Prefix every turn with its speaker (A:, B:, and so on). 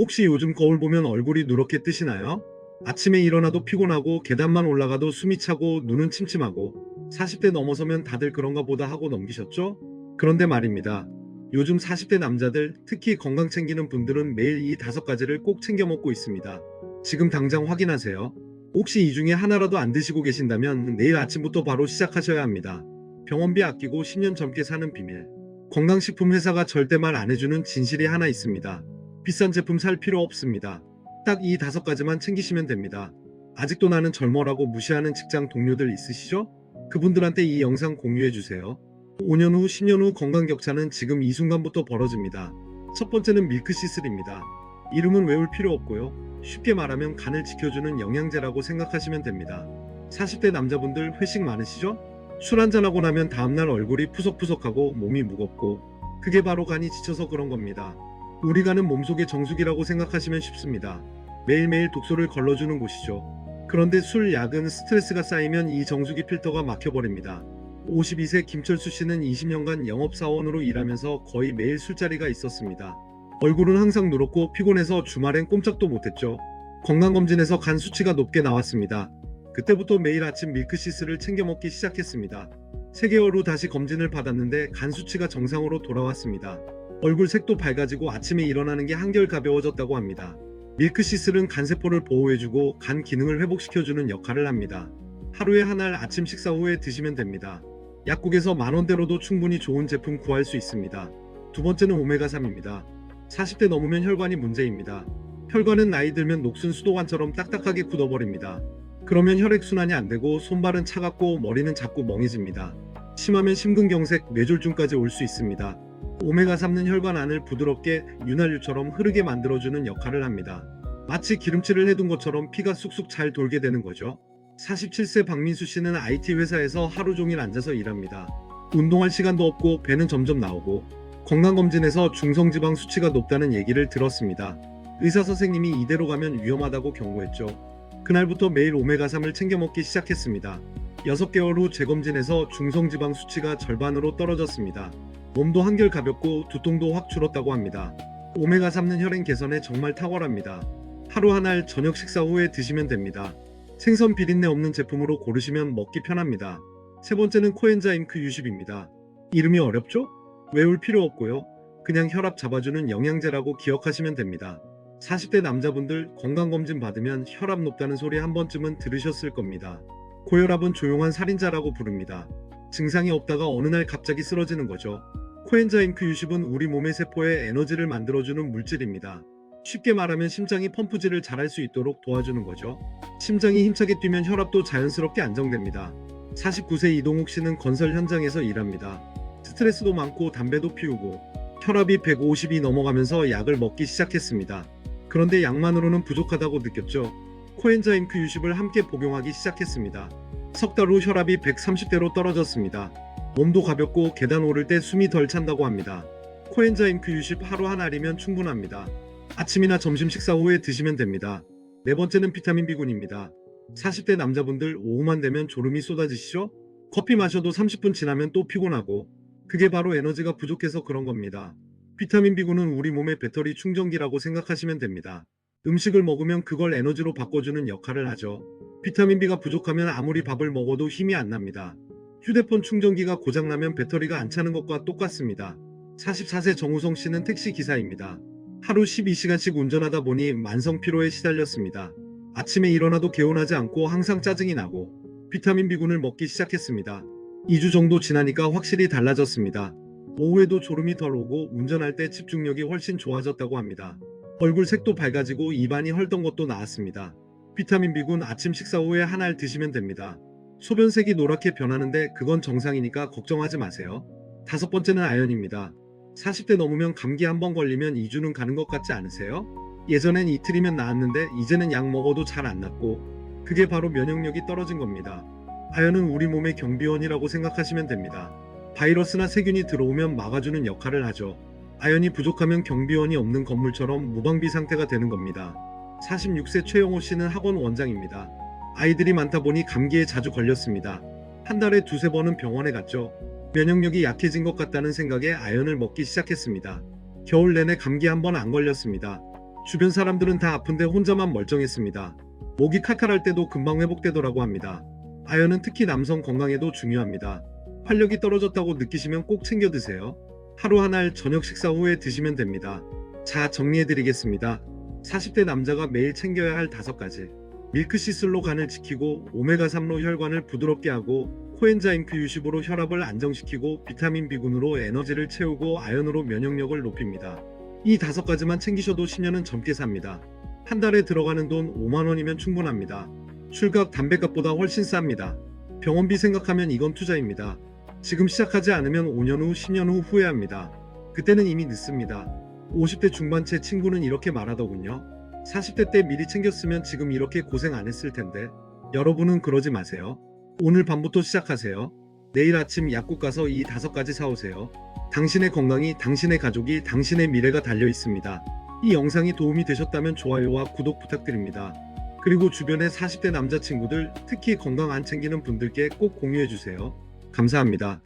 A: 혹시 요즘 거울 보면 얼굴이 누렇게 뜨시나요? 아침에 일어나도 피곤하고 계단만 올라가도 숨이 차고 눈은 침침하고 40대 넘어서면 다들 그런가 보다 하고 넘기셨죠? 그런데 말입니다. 요즘 40대 남자들, 특히 건강 챙기는 분들은 매일 이 다섯 가지를 꼭 챙겨 먹고 있습니다. 지금 당장 확인하세요. 혹시 이 중에 하나라도 안 드시고 계신다면 내일 아침부터 바로 시작하셔야 합니다. 병원비 아끼고 10년 젊게 사는 비밀. 건강식품 회사가 절대 말 안 해주는 진실이 하나 있습니다. 비싼 제품 살 필요 없습니다. 딱 이 다섯 가지만 챙기시면 됩니다. 아직도 나는 젊어라고 무시하는 직장 동료들 있으시죠? 그분들한테 이 영상 공유해 주세요. 5년 후, 10년 후 건강 격차는 지금 이 순간부터 벌어집니다. 첫 번째는 밀크시슬입니다. 이름은 외울 필요 없고요. 쉽게 말하면 간을 지켜주는 영양제라고 생각하시면 됩니다. 40대 남자분들 회식 많으시죠? 술 한잔하고 나면 다음날 얼굴이 푸석푸석하고 몸이 무겁고 그게 바로 간이 지쳐서 그런 겁니다. 우리 간은 몸속의 정수기라고 생각하시면 쉽습니다. 매일매일 독소를 걸러주는 곳이죠. 그런데 술, 약은 스트레스가 쌓이면 이 정수기 필터가 막혀버립니다. 52세 김철수 씨는 20년간 영업사원으로 일하면서 거의 매일 술자리가 있었습니다. 얼굴은 항상 누렇고 피곤해서 주말엔 꼼짝도 못했죠. 건강검진에서 간 수치가 높게 나왔습니다. 그때부터 매일 아침 밀크시스를 챙겨 먹기 시작했습니다. 3개월 후 다시 검진을 받았는데 간 수치가 정상으로 돌아왔습니다. 얼굴 색도 밝아지고 아침에 일어나는 게 한결 가벼워졌다고 합니다. 밀크시슬은 간세포를 보호해주고 간 기능을 회복시켜주는 역할을 합니다. 하루에 한 알 아침 식사 후에 드시면 됩니다. 약국에서 만원대로도 충분히 좋은 제품 구할 수 있습니다. 두 번째는 오메가3입니다. 40대 넘으면 혈관이 문제입니다. 혈관은 나이 들면 녹슨 수도관처럼 딱딱하게 굳어버립니다. 그러면 혈액순환이 안 되고 손발은 차갑고 머리는 자꾸 멍해집니다. 심하면 심근경색, 뇌졸중까지 올 수 있습니다. 오메가3는 혈관 안을 부드럽게 윤활유처럼 흐르게 만들어주는 역할을 합니다. 마치 기름칠을 해둔 것처럼 피가 쑥쑥 잘 돌게 되는 거죠. 47세 박민수 씨는 IT 회사에서 하루 종일 앉아서 일합니다. 운동할 시간도 없고 배는 점점 나오고 건강검진에서 중성지방 수치가 높다는 얘기를 들었습니다. 의사 선생님이 이대로 가면 위험하다고 경고했죠. 그날부터 매일 오메가3을 챙겨 먹기 시작했습니다. 6개월 후 재검진에서 중성지방 수치가 절반으로 떨어졌습니다. 몸도 한결 가볍고 두통도 확 줄었다고 합니다. 오메가3는 혈행 개선에 정말 탁월합니다. 하루 한 알 저녁 식사 후에 드시면 됩니다. 생선 비린내 없는 제품으로 고르시면 먹기 편합니다. 세 번째는 코엔자임 크60입니다. 이름이 어렵죠? 외울 필요 없고요. 그냥 혈압 잡아주는 영양제라고 기억하시면 됩니다. 40대 남자분들 건강검진 받으면 혈압 높다는 소리 한 번쯤은 들으셨을 겁니다. 고혈압은 조용한 살인자라고 부릅니다. 증상이 없다가 어느 날 갑자기 쓰러지는 거죠. 코엔자임 크60은 우리 몸의 세포에 에너지를 만들어주는 물질입니다. 쉽게 말하면 심장이 펌프질을 잘할 수 있도록 도와주는 거죠. 심장이 힘차게 뛰면 혈압도 자연스럽게 안정됩니다. 49세 이동욱 씨는 건설 현장에서 일합니다. 스트레스도 많고 담배도 피우고 혈압이 150이 넘어가면서 약을 먹기 시작했습니다. 그런데 약만으로는 부족하다고 느꼈죠. 코엔자임 q60을 함께 복용하기 시작했습니다. 석달 후 혈압이 130대로 떨어졌습니다. 몸도 가볍고 계단 오를 때 숨이 덜 찬다고 합니다. 코엔자임 q60 하루 한 알이면 충분합니다. 아침이나 점심 식사 후에 드시면 됩니다. 네 번째는 비타민 B군입니다. 40대 남자분들 오후만 되면 졸음이 쏟아지시죠? 커피 마셔도 30분 지나면 또 피곤하고 그게 바로 에너지가 부족해서 그런 겁니다. 비타민 B군은 우리 몸의 배터리 충전기라고 생각하시면 됩니다. 음식을 먹으면 그걸 에너지로 바꿔주는 역할을 하죠. 비타민 B가 부족하면 아무리 밥을 먹어도 힘이 안 납니다. 휴대폰 충전기가 고장나면 배터리가 안 차는 것과 똑같습니다. 44세 정우성 씨는 택시 기사입니다. 하루 12시간씩 운전하다 보니 만성 피로에 시달렸습니다. 아침에 일어나도 개운하지 않고 항상 짜증이 나고 비타민 B군을 먹기 시작했습니다. 2주 정도 지나니까 확실히 달라졌습니다. 오후에도 졸음이 덜 오고 운전할 때 집중력이 훨씬 좋아졌다고 합니다. 얼굴 색도 밝아지고 입안이 헐던 것도 나았습니다. 비타민 B군 아침 식사 후에 한 알 드시면 됩니다. 소변색이 노랗게 변하는데 그건 정상이니까 걱정하지 마세요. 다섯 번째는 아연입니다. 40대 넘으면 감기 한 번 걸리면 2주는 가는 것 같지 않으세요? 예전엔 이틀이면 나았는데 이제는 약 먹어도 잘 안 낫고 그게 바로 면역력이 떨어진 겁니다. 아연은 우리 몸의 경비원이라고 생각하시면 됩니다. 바이러스나 세균이 들어오면 막아주는 역할을 하죠. 아연이 부족하면 경비원이 없는 건물처럼 무방비 상태가 되는 겁니다. 46세 최영호 씨는 학원 원장입니다. 아이들이 많다 보니 감기에 자주 걸렸습니다. 한 달에 두세 번은 병원에 갔죠. 면역력이 약해진 것 같다는 생각에 아연을 먹기 시작했습니다. 겨울 내내 감기 한 번 안 걸렸습니다. 주변 사람들은 다 아픈데 혼자만 멀쩡했습니다. 목이 칼칼할 때도 금방 회복되더라고 합니다. 아연은 특히 남성 건강에도 중요합니다. 활력이 떨어졌다고 느끼시면 꼭 챙겨 드세요. 하루 한알 저녁 식사 후에 드시면 됩니다. 자, 정리해 드리겠습니다. 40대 남자가 매일 챙겨야 할 다섯 가지. 밀크시슬로 간을 지키고 오메가3로 혈관을 부드럽게 하고 코엔자임 Q60으로 혈압을 안정시키고 비타민 B군으로 에너지를 채우고 아연으로 면역력을 높입니다. 이 다섯 가지만 챙기셔도 10년은 젊게 삽니다. 한 달에 들어가는 돈 5만 원이면 충분합니다. 출각 담배값보다 훨씬 쌉니다. 병원비 생각하면 이건 투자입니다. 지금 시작하지 않으면 5년 후, 10년 후 후회합니다. 그때는 이미 늦습니다. 50대 중반 제 친구는 이렇게 말하더군요. 40대 때 미리 챙겼으면 지금 이렇게 고생 안 했을 텐데. 여러분은 그러지 마세요. 오늘 밤부터 시작하세요. 내일 아침 약국 가서 이 다섯 가지 사오세요. 당신의 건강이 당신의 가족이 당신의 미래가 달려 있습니다. 이 영상이 도움이 되셨다면 좋아요와 구독 부탁드립니다. 그리고 주변의 40대 남자친구들, 특히 건강 안 챙기는 분들께 꼭 공유해 주세요. 감사합니다.